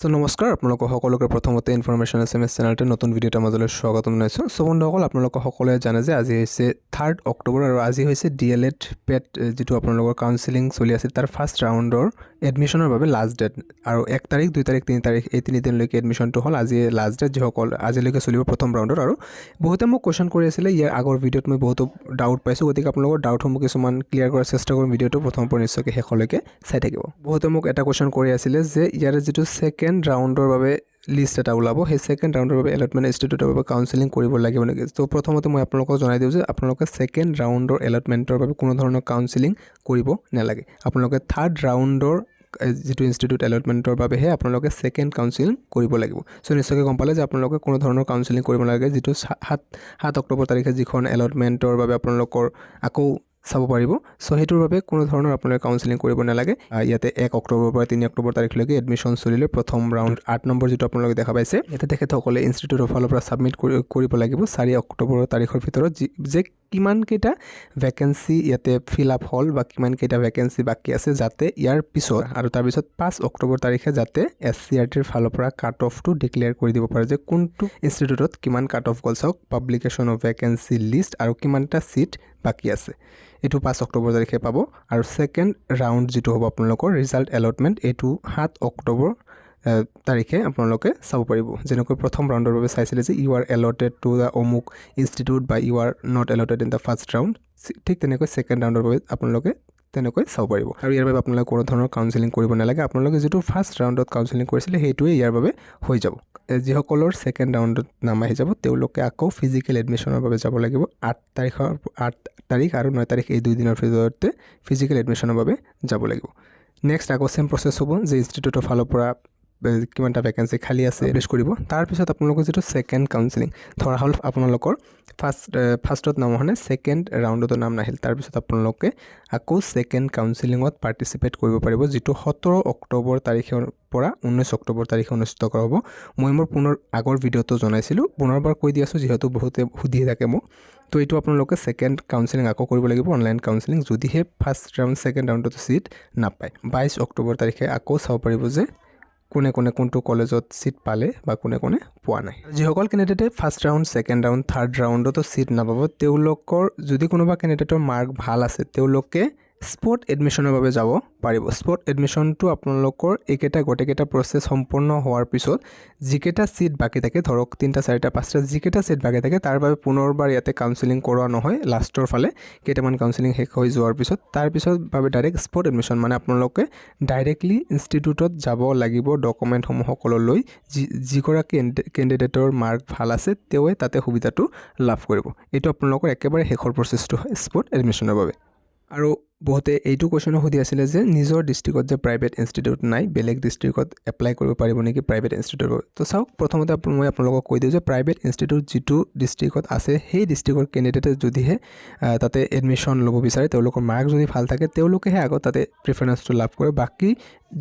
চ' নমস্কাৰ, আপোনালোকক সকলোকে প্ৰথমতে ইনফৰমেশ্যন এছ এম এছ চেনেলটোৰ নতুন ভিডিঅ' এটা মাজলৈ স্বাগতম জনাইছোঁ। চ' বন্ধুসকল আপোনালোকক সকলোৱে জানে যে আজি হৈছে থাৰ্ড অক্টোবৰ আৰু আজি হৈছে ডি এল এড পেট যিটো আপোনালোকৰ কাউন্সিলিং চলি আছিল তাৰ ফাৰ্ষ্ট ৰাউণ্ডৰ এডমিশ্যনৰ বাবে লাষ্ট ডেট আৰু এক তাৰিখ, দুই তাৰিখ, তিনি তাৰিখ, এই তিনিদিনলৈকে এডমিশ্যনটো হ'ল। আজি লাষ্ট ডেট যিসকল, আজিলৈকে চলিব প্ৰথম ৰাউণ্ডত আৰু বহুতে মোক কুৱেশ্যন কৰি আছিলে, ইয়াৰ আগৰ ভিডিঅ'ত মই বহুতো ডাউট পাইছোঁ, গতিকে আপোনালোকৰ ডাউটসমূহ কিছুমান ক্লিয়াৰ কৰাৰ চেষ্টা কৰিম ভিডিঅ'টো প্ৰথমৰ পৰা নিশ্চয়কৈ শেষলৈকে চাই থাকিব। বহুতে মোক এটা কুৱেশ্যন কৰি আছিলে যে ইয়াৰ যিটো ছেকেণ্ড ৰাউণ্ডৰ বাবে লিষ্ট এটা ওলাব। সেই ছেকেণ্ড ৰাউণ্ডৰ বাবে এলটমেণ্ট ইনষ্টিটিউটৰ বাবে কাউন্সিলিং কৰিব লাগিব নেকি? ত' প্ৰথমতে মই আপোনালোকক জনাই দিওঁ যে আপোনালোকে ছেকেণ্ড ৰাউণ্ডৰ এলটমেণ্টৰ বাবে কোনো ধৰণৰ কাউন্সিলিং কৰিব নালাগে। আপোনালোকে থাৰ্ড ৰাউণ্ডৰ যিটো ইনষ্টিটিউট এলটমেণ্টৰ বাবেহে আপোনালোকে ছেকেণ্ড কাউন্সিলিং কৰিব লাগিব। চ' নিশ্চয়কৈ গম পালে যে আপোনালোকে কোনো ধৰণৰ কাউন্সিলিং কৰিব নালাগে, যিটো সাত সাত অক্টোবৰ তাৰিখে যিখন এলটমেণ্টৰ বাবে আপোনালোকৰ আকৌ চাব পাৰিব। চ' সেইটোৰ বাবে কোনো ধৰণৰ আপোনালোকে কাউন্সেলিং কৰিব নালাগে। ইয়াতে এক অক্টোবৰৰ পৰা তিনি অক্টোবৰ তাৰিখলৈকে এডমিশ্যন চলিলে প্ৰথম ৰাউণ্ড আঠ নম্বৰ যিটো আপোনালোকে দেখা পাইছে, ইয়াতে তেখেতসকলে ইনষ্টিটিউটৰ ফালৰ পৰা ছাবমিট কৰি, কৰিব লাগিব। চাৰি অক্টোবৰ তাৰিখৰ ভিতৰত যি, যে কিমানকেইটা ভেকেঞ্চি ইয়াতে ফিল আপ হ'ল বা কিমানকেইটা ভেকেঞ্চি বাকী আছে যাতে ইয়াৰ পিছত আৰু তাৰপিছত পাঁচ অক্টোবৰ তাৰিখে যাতে এছ চি আৰ টিৰ ফালৰ পৰা কাট অফটো ডিক্লেয়াৰ কৰি দিব পাৰে যে কোনটো ইনষ্টিটিউটত কিমান কাট অফ গ'ল চাওক পাব্লিকেশ্যন অফ ভেকেঞ্চি লিষ্ট আৰু কিমানটা ছিট বাকী আছে। এইটো পাঁচ অক্টোবৰ তাৰিখে পাব। আৰু ছেকেণ্ড ৰাউণ্ড যিটো হ'ব আপোনালোকৰ ৰিজাল্ট এলটমেণ্ট এইটো সাত অক্টোবৰ তাৰিখে আপোনালোকে চাব পাৰিব। যেনেকৈ প্ৰথম ৰাউণ্ডৰ বাবে চাইছিলে যে you are allotted to the অমুক ইনষ্টিটিউট বা you are not allotted in the first round ঠিক তেনেকৈ ছেকেণ্ড ৰাউণ্ডৰ বাবে আপোনালোকে তেনেকৈ চাব পাৰিব। আৰু ইয়াৰ বাবে আপোনালোকে কোনো ধৰণৰ কাউন্সিলিং কৰিব নালাগে। আপোনালোকে যিটো ফাৰ্ষ্ট ৰাউণ্ডত কাউন্সিলিং কৰিছিলে, সেইটোৱে ইয়াৰ বাবে হৈ যাব। যিসকলৰ ছেকেণ্ড ৰাউণ্ডত নাম আহি যাব, তেওঁলোকে আকৌ ফিজিকেল এডমিশ্যনৰ বাবে যাব লাগিব। আঠ তাৰিখৰ, আঠ তাৰিখ আৰু ন তাৰিখ এই দুই দিনৰ ভিতৰতে ফিজিকেল এডমিশ্যনৰ বাবে যাব লাগিব। নেক্সট আকৌ চেম প্ৰচেছ হ'ব যে ইনষ্টিটিউটৰ ফালৰ পৰা কিমানটা ভেকেঞ্চি খালী আছে প্লেচ কৰিব। তাৰপিছত আপোনালোকৰ যিটো ছেকেণ্ড কাউন্সিলিং ধৰা হ'ল আপোনালোকৰ ফাৰ্ষ্ট ফাৰ্ষ্টত নাম অহা নাই ছেকেণ্ড ৰাউণ্ডতো নাম নাহিল। তাৰপিছত আপোনালোকে আকৌ ছেকেণ্ড কাউন্সিলিঙত পাৰ্টিচিপেট কৰিব পাৰিব যিটো সোতৰ অক্টোবৰ তাৰিখৰ পৰা ঊনৈছ অক্টোবৰ তাৰিখে অনুষ্ঠিত কৰা হ'ব। মই মোৰ পুনৰ আগৰ ভিডিঅ'টো জনাইছিলোঁ। পুনৰবাৰ কৈ দি আছোঁ যিহেতু বহুতে সুধি থাকে মোক। তো এইটো আপোনালোকে ছেকেণ্ড কাউন্সিলিং আকৌ কৰিব লাগিব অনলাইন কাউন্সিলিং যদিহে ফাৰ্ষ্ট ৰাউণ্ড ছেকেণ্ড ৰাউণ্ডতো ছিট নাপায়। বাইছ অক্টোবৰ তাৰিখে আকৌ চাব পাৰিব যে কোনে কোনে কোনটো কলেজত ছিট পালে বা কোনে কোনে পোৱা নাই। যিসকল কেণ্ডিডেটে first round second round third ৰাউণ্ডতো seat নাপাব, তেওঁলোকৰ যদি কোনোবা কেণ্ডিডেটৰ মাৰ্ক ভালো আছে, তেওঁলোকে স্পট এডমিশ্যনৰ বাবে যাব পাৰিব। স্পট এডমিশ্যনটো আপোনালোকৰ এইকেইটা গোটেইকেইটা প্ৰচেছ সম্পূৰ্ণ হোৱাৰ পিছত যিকেইটা ছিট বাকী থাকে, ধৰক তিনিটা, চাৰিটা, পাঁচটা, যিকেইটা ছিট বাকী থাকে, তাৰ বাবে পুনৰবাৰ ইয়াতে কাউন্সিলিং কৰোৱা নহয়, লাষ্টৰ ফালে কেইটামান কাউন্সিলিং শেষ হৈ যোৱাৰ পিছত তাৰপিছত বাবে ডাইৰেক্ট স্পট এডমিশ্যন মানে আপোনালোকে ডাইৰেক্টলি ইনষ্টিটিউটত যাব লাগিব ডকুমেণ্টসমূহ সকলো লৈ যি, যিগৰাকী কেণ্ডিডেটৰ মাৰ্ক ভালো আছে, তেওঁৱে তাতে সুবিধাটো লাভ কৰিব। এইটো আপোনালোকৰ একেবাৰে শেষৰ প্ৰচেছটো হয় স্পট এডমিশ্যনৰ বাবে। আৰু বহুতে এইটো কুৱেশ্যনো সুধি আছিলে যে, নিজৰ ডিষ্ট্ৰিক্টত যে প্ৰাইভেট ইনষ্টিটিউট নাই, বেলেগ ডিষ্ট্ৰিক্টত এপ্লাই কৰিব পাৰিব নেকি প্ৰাইভেট ইনষ্টিটিউটৰ তো চাওক, প্ৰথমতে মই আপোনালোকক কৈ দিওঁ যে প্ৰাইভেট ইনষ্টিটিউট যিটো ডিষ্ট্ৰিক্টত আছে, সেই ডিষ্ট্ৰিক্টৰ কেণ্ডিডেটে যদিহে তাতে এডমিশ্যন ল'ব বিচাৰে, তেওঁলোকৰ মাৰ্ক যদি ভালো থাকে, তেওঁলোকেহে আগত তাতে প্ৰিফাৰেঞ্চটো লাভ কৰে। বাকী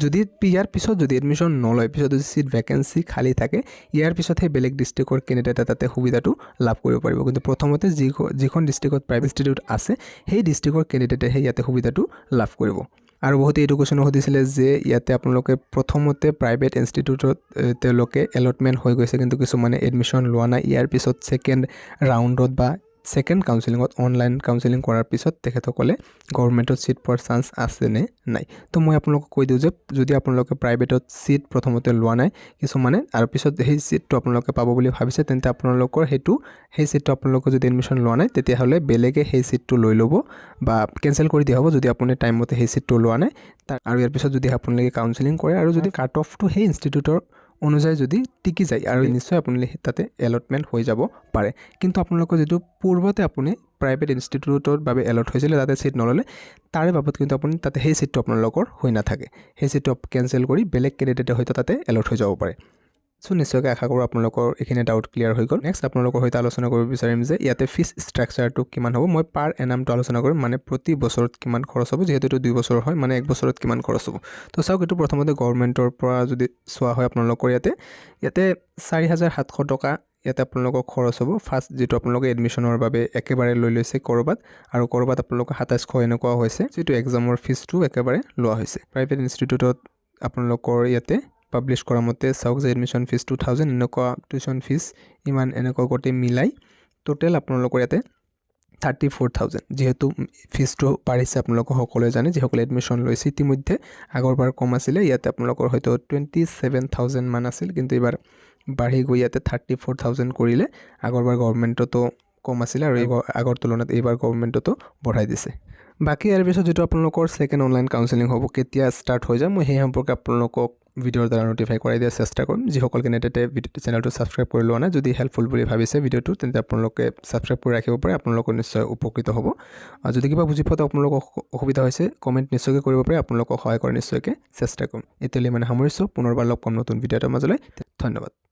যদি ইয়াৰ পিছত যদি এডমিশ্যন নলয়, পিছত যদি ছিট ভেকেঞ্চি খালী থাকে, ইয়াৰ পিছতহে বেলেগ ডিষ্ট্ৰিক্টৰ কেণ্ডিডেটে তাতে সুবিধাটো লাভ কৰিব পাৰিব। কিন্তু প্ৰথমতে যি যিখন ডিষ্ট্ৰিক্টত প্ৰাইভেট ইনষ্টিটিউট আছে, সেই ডিষ্ট্ৰিক্টৰ কেণ্ডিডেটেহে ইয়াতে সুবিধাটো লাভ কৰিব। আৰু বহুতে এইটো কুৱেশ্যনো সুধিছিলে যে ইয়াতে আপোনালোকে প্ৰথমতে প্ৰাইভেট ইনষ্টিটিউটত তেওঁলোকে এলটমেণ্ট হৈ গৈছে, কিন্তু কিছুমানে এডমিশ্যন লোৱা নাই। ইয়াৰ পিছত ছেকেণ্ড ৰাউণ্ডত বা ছেকেণ্ড কাউন্সিলিঙত অনলাইন কাউন্সিলিং কৰাৰ পিছত তেখেতসকলে গভৰ্ণমেণ্টত ছিট পোৱাৰ চান্স আছেনে নাই? তো মই আপোনালোকক কৈ দিওঁ যে যদি আপোনালোকে প্ৰাইভেটত ছিট প্ৰথমতে লোৱা নাই কিছুমানে আৰু পিছত সেই ছিটটো আপোনালোকে পাব বুলি ভাবিছে, তেন্তে আপোনালোকৰ সেইটো, সেই ছিটটো আপোনালোকে যদি এডমিশ্যন লোৱা নাই, তেতিয়াহ'লে বেলেগে সেই ছিটটো লৈ ল'ব বা কেঞ্চেল কৰি দিয়া হ'ব যদি আপুনি টাইমমতে সেই ছিটটো লোৱা নাই। তাৰ, আৰু ইয়াৰ পিছত যদি আপোনালোকে কাউন্সিলিং কৰে আৰু যদি কাট অফটো সেই ইনষ্টিটিউটৰ অনুযায়ী যদি টিকি যায় আৰু নিশ্চয় আপুনি তাতে এলটমেণ্ট হৈ যাব পাৰে। কিন্তু আপোনালোকৰ যিটো পূৰ্বতে আপুনি প্ৰাইভেট ইনষ্টিটিউটৰ বাবে এলট হৈছিলে তাতে ছিট নল'লে তাৰে বাবদ কিন্তু আপুনি তাতে সেই ছিটটো আপোনালোকৰ হৈ নাথাকে। সেই ছিটটো কেঞ্চেল কৰি বেলেগ কেণ্ডিডেটে হয়তো তাতে এলট হৈ যাব পাৰে। চ' নিশ্চয়কৈ আশা কৰোঁ আপোনালোকৰ এইখিনি ডাউট ক্লিয়াৰ হৈ গ'ল। নেক্সট আপোনালোকৰ সৈতে আলোচনা কৰিব বিচাৰিম যে ইয়াতে ফিজ ষ্ট্ৰাকচাৰটো কিমান হ'ব। মই পাৰ এনামটো আলোচনা কৰিম মানে প্ৰতি বছৰত কিমান খৰচ হ'ব, যিহেতু এইটো দুই বছৰ হয় মানে এক বছৰত কিমান খৰচ হ'ব। তো চাওক, এইটো প্ৰথমতে গভৰ্ণমেণ্টৰ পৰা যদি চোৱা হয় আপোনালোকৰ ইয়াতে ইয়াতে চাৰি হাজাৰ সাতশ টকা ইয়াতে আপোনালোকৰ খৰচ হ'ব। ফাৰ্ষ্ট যিটো আপোনালোকে এডমিশ্যনৰ বাবে একেবাৰে লৈ লৈছে ক'ৰবাত, আৰু ক'ৰবাত আপোনালোকৰ সাতাইছশ এনেকুৱা হৈছে, যিটো এক্সামৰ ফিজটো একেবাৰে লোৱা হৈছে। প্ৰাইভেট ইনষ্টিটিউটত আপোনালোকৰ ইয়াতে কৰা মতে চাওক যে এডমিশ্যন ফিজ টু থাউজেণ্ড এনেকুৱা টিউশ্যন ফিজ ইমান এনেকুৱা গোটেই মিলাই টোটেল আপোনালোকৰ ইয়াতে থাৰ্টি ফ'ৰ থাউজেণ্ড যিহেতু ফিজটো বাঢ়িছে আপোনালোকে সকলোৱে জানে যিসকলে এডমিশ্যন লৈছে ইতিমধ্যে আগৰবাৰ কম আছিলে ইয়াতে আপোনালোকৰ হয়তো টুৱেণ্টি ছেভেন থাউজেণ্ড মান আছিল কিন্তু এইবাৰ বাঢ়ি গৈ ইয়াতে থাৰ্টি ফ'ৰ থাউজেণ্ড কৰিলে আগৰবাৰ গভৰ্ণমেণ্টতো কম আছিলে আৰু এইবাৰ আগৰ তুলনাত এইবাৰ গভৰ্ণমেণ্টতো বঢ়াই দিছে। বাকী ইয়াৰ পিছত যিটো আপোনালোকৰ ছেকেণ্ড অনলাইন কাউন্সেলিং হ'ব, কেতিয়া ষ্টাৰ্ট হৈ যায়, মই সেই সম্পৰ্কে আপোনালোকক ভিডিঅ'ৰ দ্বাৰা নটিফাই কৰাই দিয়াৰ চেষ্টা কৰিম যিসকল কেনেডেটে চেনেলটো ছাবস্ক্ৰাইব কৰি লোৱা নাই, যদি হেল্পফুল বুলি ভাবিছে ভিডিঅ'টো তেন্তে আপোনালোকে ছাবস্ক্ৰাইব কৰি ৰাখিব পাৰে, আপোনালোকৰ নিশ্চয় উপকৃত হ'ব। আৰু যদি কিবা বুজি পোৱাটো আপোনালোকৰ অসু- অসুবিধা হৈছে কমেণ্ট নিশ্চয়কৈ কৰিব পাৰে, আপোনালোকক সহায় কৰাৰ নিশ্চয়কৈ চেষ্টা কৰিম। এতিয়ালৈ মানে সামৰিছোঁ, পুনৰবাৰ লগ পাম নতুন ভিডিঅ' এটাৰ মাজলৈ। ধন্যবাদ।